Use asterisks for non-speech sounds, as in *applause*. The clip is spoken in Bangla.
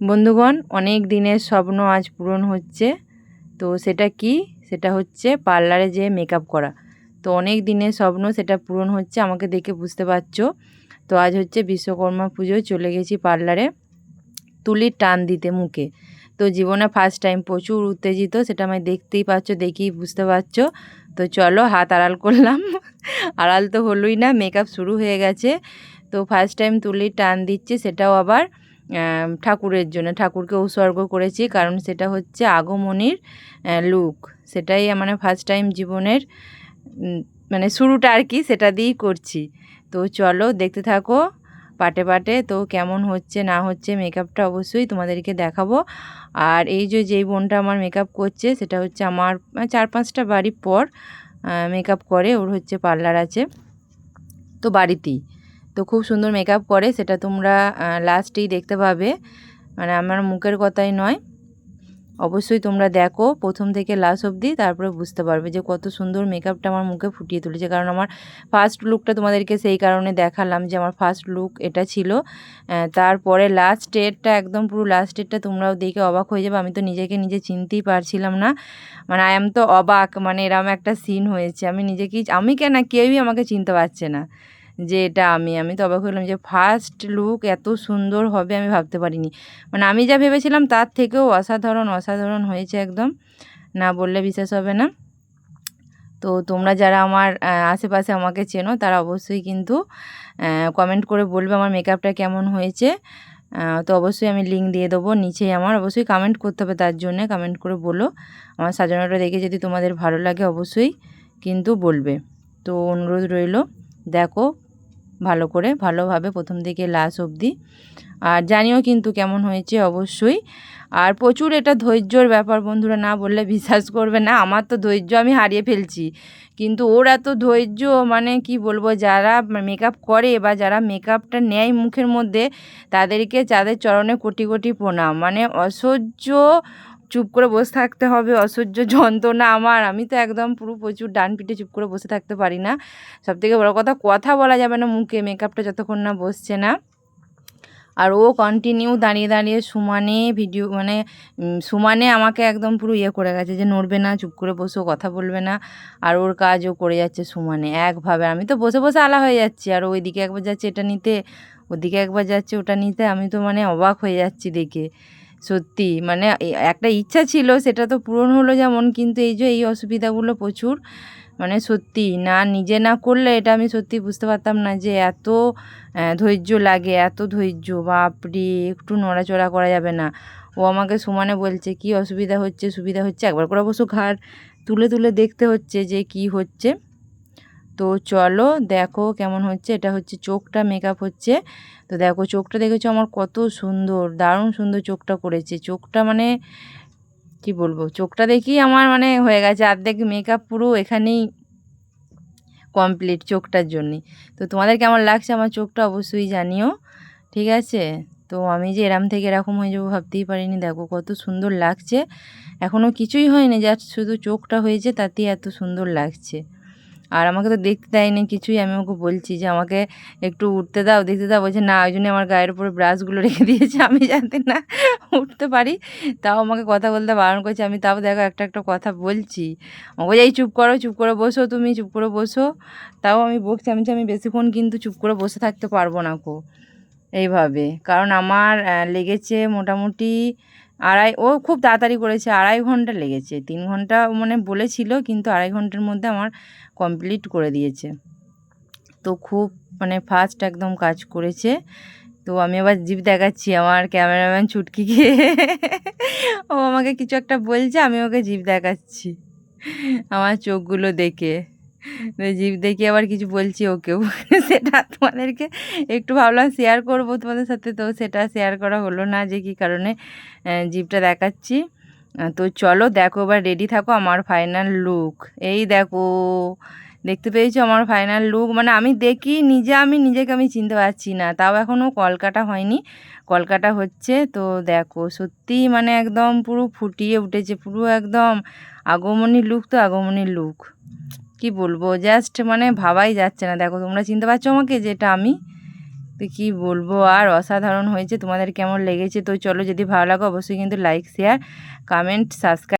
বন্ধুগণ, অনেক দিনের স্বপ্ন আজ পূরণ হচ্ছে। তো সেটা কি? সেটা হচ্ছে পার্লারে যেয়ে মেকআপ করা। তো অনেক দিনের স্বপ্ন সেটা পূরণ হচ্ছে, আমাকে দেখে বুঝতে পারছ। তো আজ হচ্ছে বিশ্বকর্মা পুজোয় চলে গেছি পার্লারে তুলির টান দিতে মুখে। তো জীবনে ফার্স্ট টাইম প্রচুর উত্তেজিত, সেটা আমি দেখতেই পাচ্ছ, দেখেই বুঝতে পারছ। তো চলো হাত আড়াল করলাম। *laughs* আড়াল তো হলোই না, মেকআপ শুরু হয়ে গেছে। তো ফার্স্ট টাইম তুলির টান দিচ্ছে, সেটাও আবার ঠাকুরের জন্য। ঠাকুরকে উৎসর্গ করেছি, কারণ সেটা হচ্ছে আগমনীর লুক। সেটাই মানে ফার্স্ট টাইম জীবনের মানে শুরুটা আর কি, সেটা দিয়েই করছি। তো চলো, দেখতে থাকো পাটে পাটে। তো কেমন হচ্ছে, না হচ্ছে মেকআপটা অবশ্যই তোমাদেরকে দেখাবো। আর এই যে, যেই বোনটা আমার মেকআপ করছে, সেটা হচ্ছে আমার চার পাঁচটা বাড়ি পর মেকআপ করে, ওর হচ্ছে পার্লার আছে। তো বাড়িতেই। তো খুব সুন্দর মেকআপ করে, সেটা তোমরা লাস্টেই দেখতে পাবে। মানে আমার মুখের কথাই নয়। অবশ্যই তোমরা দেখো, প্রথম থেকে লাস্ট অবধি, তারপরে বুঝতে পারবে যে কত সুন্দর মেকআপটা আমার মুখে ফুটিয়ে তুলেছে। কারণ আমার ফার্স্ট লুকটা তোমাদেরকে সেই কারণে দেখালাম যে আমার ফার্স্ট লুক এটা ছিল। তারপরে লাস্ট স্টেটটা একদম পুরো লাস্ট স্টেটটা তোমরাও দেখে অবাক হয়ে যাবে। আমি তো নিজেকে নিজে চিনতেই পারছিলাম না। মানে আই এম তো অবাক মানে এরম একটা সিন হয়েছে। আমি নিজেকেই, আমি কেন, কেউই আমাকে চিনতে পারছে না। যে এটা আমি আমি তো অবাক হলাম যে ফার্স্ট লুক এত সুন্দর হবে আমি ভাবতে পারিনি। মানে আমি যা ভেবেছিলাম তার থেকেও অসাধারণ অসাধারণ হয়েছে একদম। না বললে বিশ্বাস হবে না। তো তোমরা যারা আমার আশেপাশে আমাকে চেনো, তারা অবশ্যই কিন্তু কমেন্ট করে বলবে আমার মেকআপটা কেমন হয়েছে। তো অবশ্যই আমি লিঙ্ক দিয়ে দেবো নিচেই আমার। অবশ্যই কমেন্ট করতে হবে তার জন্য কমেন্ট করে বলো। আমার সাজানোটা দেখে যদি তোমাদের ভালো লাগে অবশ্যই কিন্তু বলবে। তো অনুরোধ রইল, দেখো ভালো করে, ভালোভাবে প্রথম থেকে লাস্ট অবধি। আর জানিও কিন্তু কেমন হয়েছে অবশ্যই। আর প্রচুর এটা ধৈর্যর ব্যাপার বন্ধুরা, না বললে বিশ্বাস করবে না, আমার তো ধৈর্য আমি হারিয়ে ফেলছি। কিন্তু ওর এত ধৈর্য মানে কি বলব, যারা মেকআপ করে বা যারা মেকআপটা নেয় মুখের মধ্যে, তাদেরকে যাদের চরণে কোটি কোটি প্রণাম। মানে অসহ্য চুপ করে বসে থাকতে হবে, অসহ্য যন্ত্রণা আমার। আমি তো একদম পুরো প্রচুর ডান পিঠে চুপ করে বসে থাকতে পারি না। সব থেকে বড়ো কথা কথা বলা যাবে না মুখে মেকআপটা যতক্ষণ না বসছে না। আর ও কন্টিনিউ দাঁড়িয়ে দাঁড়িয়ে সুমানে ভিডিও মানে সুমানে আমাকে একদম পুরো ইয়ে করে গেছে যে নড়বে না, চুপ করে বসেও কথা বলবে না। আর ওর কাজও করে যাচ্ছে সুমানে, একভাবে। আমি তো বসে বসে আলা হয়ে যাচ্ছি। আর ওইদিকে একবার যাচ্ছে এটা নিতে, ওদিকে একবার যাচ্ছে ওটা নিতে। আমি তো মানে অবাক হয়ে যাচ্ছি দেখে। সত্যি মানে একটা ইচ্ছা ছিল, সেটা তো পূরণ হলো যেমন, কিন্তু এই যে এই অসুবিধাগুলো প্রচুর মানে সত্যি, না নিজে না করলে এটা আমি সত্যি বুঝতে পারতাম না যে এত ধৈর্য লাগে, এত ধৈর্য, বাপরে, একটু নড়াচড়া করা যাবে না। ও আমাকে সমানে বলছে, কি অসুবিধা হচ্ছে, সুবিধা হচ্ছে? একবার করে অবশ্য ঘাড় তুলে তুলে দেখতে হচ্ছে যে কি হচ্ছে। তো চলো দেখো কেমন হচ্ছে। এটা হচ্ছে চোখটা মেকআপ হচ্ছে। তো দেখো চোখটা দেখেছ আমার কত সুন্দর, দারুণ সুন্দর চোখটা করেছে। চোখটা মানে কি বলব, চোখটা দেখেই আমার মানে হয়ে গেছে। অর্ধেক মেকআপ পুরো এখানেই কমপ্লিট চোখটার জন্যে। তো তোমাদের কেমন লাগছে আমার চোখটা অবশ্যই জানিও, ঠিক আছে? তো আমি যে এরম থেকে এরকম হয়ে যাব ভাবতেই পারিনি। দেখো কত সুন্দর লাগছে। এখনও কিছুই হয়নি জাস্ট শুধু চোখটা হয়েছে, তাতেই এত সুন্দর লাগছে। আর আমাকে তো দেখতে দেয়নি কিছুই। আমি ওকে বলছি যে, আমাকে একটু উঠতে দাও, দেখতে দাও। বলছে, না, ওই জন্য আমার গায়ের উপরে ব্রাশগুলো রেখে দিয়েছে। আমি যাতে না উঠতে পারি। তাও আমাকে কথা বলতে বারণ করছে। আমি তাও দেখো একটা একটা কথা বলছি। আমাকে এই চুপ করো, চুপ করে বসো তুমি, চুপ করে বসো। তাও আমি বকছি। আমি আমি বেশিক্ষণ কিন্তু চুপ করে বসে থাকতে পারব না কো এইভাবে। কারণ আমার লেগেছে মোটামুটি আড়াই, ও খুব তাড়াতাড়ি করেছে, আড়াই ঘণ্টা লেগেছে। তিন ঘণ্টা মানে বলেছিল, কিন্তু আড়াই ঘণ্টার মধ্যে আমার কমপ্লিট করে দিয়েছে। তো খুব মানে ফাস্ট একদম কাজ করেছে। তো আমি আবার জিভ দেখাচ্ছি, আমার ক্যামেরাম্যান ছুটকি গিয়ে ও আমাকে কিছু একটা বলছে, আমি ওকে জিভ দেখাচ্ছি, আমার চোখগুলো দেখে। জিভ দেখে আবার কিছু বলছি ওকেও। *laughs* সেটা তোমাদেরকে একটু ভাবলাম শেয়ার করব তোমাদের সাথে। তো সেটা শেয়ার করা হলো না যে কী কারণে জিভটা দেখাচ্ছি। তো চলো দেখো, এবার রেডি থাকো আমার ফাইনাল লুক এই দেখো, দেখতে পেয়েছ আমার ফাইনাল লুক মানে আমি দেখি নিজে, আমি নিজেকে আমি চিনতে পারছি না। তাও এখনও কলকাটা হয়নি। কলকাটা হচ্ছে, তো দেখো, সত্যি মানে একদম পুরো ফুটিয়ে উঠেছে, পুরো একদম আগমনী লুক তো আগমনী লুক কি বলব? জাস্ট মানে ভাবাই যাচ্ছে না। দেখো, তোমরা চিনতে পারছ আমাকে যেটা আমি? তো কী বলব? আর অসাধারণ হয়েছে। তোমাদের কেমন লেগেছে? তো চলো যদি ভালো লাগে, অবশ্যই কিন্তু লাইক শেয়ার কমেন্ট সাবস্ক্রাইব